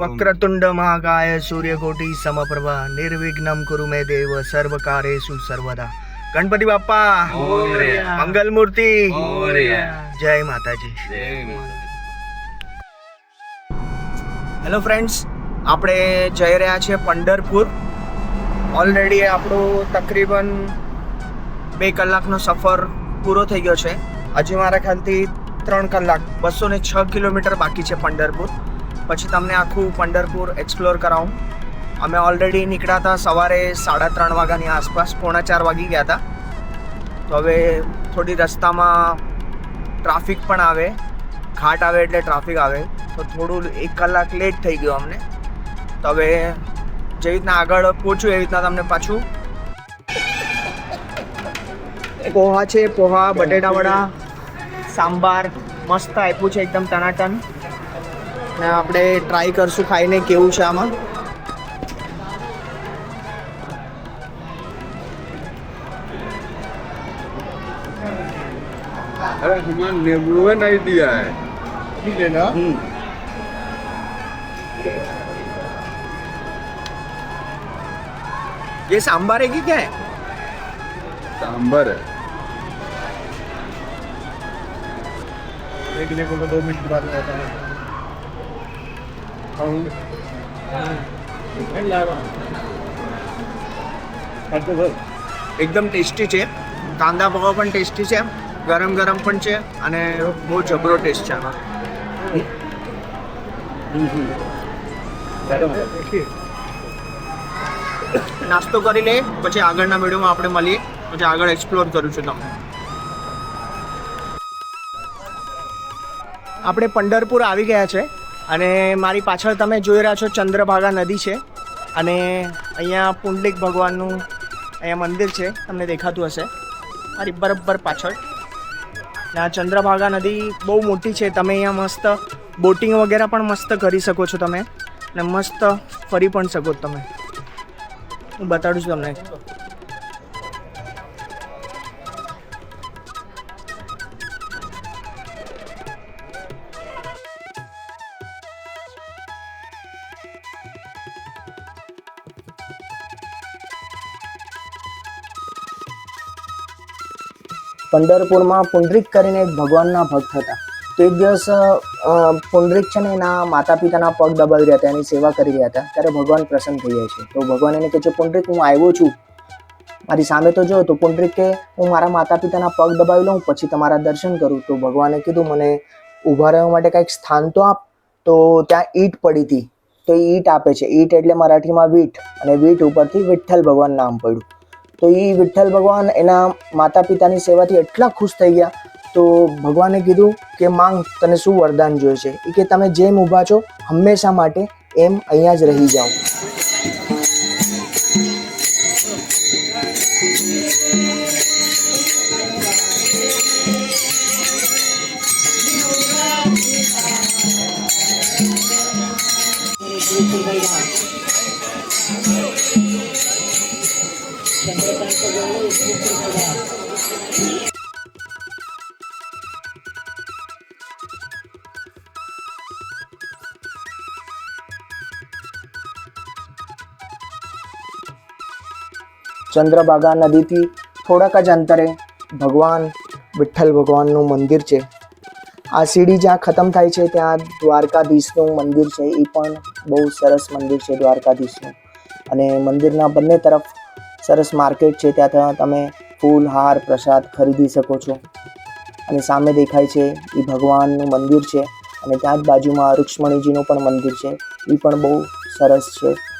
વક્રતુંડ મહાકાય સૂર્યકોટી સમપ્રભા નિર્વિઘ્નમ કુરુ મે દેવ સર્વકારેષુ સર્વદા ગણપતિ બાપ્પા મોરયા. મંગલ મૂર્તિ જય માતાજી હેલો ફ્રેન્ડ્સ આપણે જઈ રહ્યા છીએ પંઢરપુર. ઓલરેડી આપણો તકરીબન બે કલાકનો સફર પૂરો થઈ ગયો છે. હજી મારા ખ્યાલથી ત્રણ કલાક બસો ને છ કિલોમીટર બાકી છે પંઢરપુર. પછી તમને આખું પંઢરપુર એક્સપ્લોર કરાવું. અમે ઓલરેડી નીકળ્યા હતા સવારે સાડા ત્રણ વાગ્યાની આસપાસ, પોણા ચાર વાગી ગયા હતા. તો હવે થોડી રસ્તામાં ટ્રાફિક પણ આવે. ઘાટ આવે એટલે ટ્રાફિક આવે. તો થોડું એક કલાક લેટ થઈ ગયો અમને. તો હવે જેવી રીતના આગળ પહોંચ્યું એવી રીતના તમને પાછું. પોહા છે, પોહા બટેટા વડા સાંભાર મસ્ત આપ્યું છે, એકદમ ટનાટન ને આપણે ટ્રાય કરશું ખાઈને કેવું છે આમાં अरे हमारा नींबू नहीं दिया है हम्म। ये सांभर है कि क्या है सांबर है देखने को तो दो मिनट बाद रहता है એકદમ ટેસ્ટી છે. કાંદા પૌવા પણ ટેસ્ટી છે. ગરમ ગરમ પણ છે અને બહુ જબરો ટેસ્ટ છે આમાં. નાસ્તો કરી લે, પછી આગળના વિડીયોમાં આપણે મળીએ. પછી આગળ એક્સપ્લોર કરું છું તમને. આપણે પંઢરપુર આવી ગયા છે. અને મારી પાછળ તમે જોઈ રહ્યા છો ચંદ્રભાગા નદી છે. અને અહીંયા પુંડલિક ભગવાનનું અહીંયા મંદિર છે. તમને દેખાતું હશે. મારી બરાબર પાછળ. આ ચંદ્રભાગા નદી બહુ મોટી છે. તમે અહીંયા મસ્ત બોટિંગ વગેરે પણ મસ્ત કરી શકો છો તમે. અને મસ્ત ફરી પણ શકો તમે. હું બતાડું છું તમને. પંઢરપુરમાં પુંડરીક કરીને એક ભગવાનના ભક્ત હતા. તો એક દિવસ પુંડરીક છે ને એના માતા પિતાના પગ દબાવી રહ્યા હતા, એની સેવા કરી રહ્યા હતા, ત્યારે ભગવાન પ્રસન્ન થઈ જાય છે. તો ભગવાન એને કહે છે, પુંડરીક, હું આવ્યો છું. મારી સામે તો જો. તો પુંડરીક કે હું મારા માતા પિતાના પગ દબાવી લઉં, પછી તમારા દર્શન કરું. તો ભગવાને કીધું, મને ઊભા રહેવા માટે કંઈક સ્થાન તો આપ. તો ત્યાં ઈંટ પડી હતી. તો એ ઈંટ આપે છે. ઈંટ એટલે મરાઠીમાં વીટ. અને વીટ ઉપરથી વિઠ્ઠલ ભગવાન નામ પડ્યું. તો એ વિઠ્ઠલ ભગવાન એના માતા પિતાની સેવાથી એટલા ખુશ થઈ ગયા. તો ભગવાને કીધું કે, માંગ, તને શું વરદાન જોઈએ છે? એ કે, તમે જેમ ઊભા છો, હંમેશા માટે એમ અહીંયા જ રહી જાઓ. ચંદ્રભાગા નદીથી થોડાક જ અંતરે ભગવાન, વિઠ્ઠલ ભગવાનનું મંદિર છે. આ સીડી જ્યાં ખતમ થાય છે, ત્યાં દ્વારકાધીશનું મંદિર છે. એ પણ બહુ સરસ મંદિર છે, દ્વારકાધીશનું. અને મંદિરના બંને તરફ સરસ માર્કેટ છે ત્યાં તમે ફૂલ, હાર, પ્રસાદ ખરીદી શકો છો. અને સામે દેખાય છે, એ ભગવાનનું મંદિર છે. અને ત્યાં જ બાજુમાં રુક્ષ્મણીજીનું પણ મંદિર છે. એ પણ બહુ સરસ છે.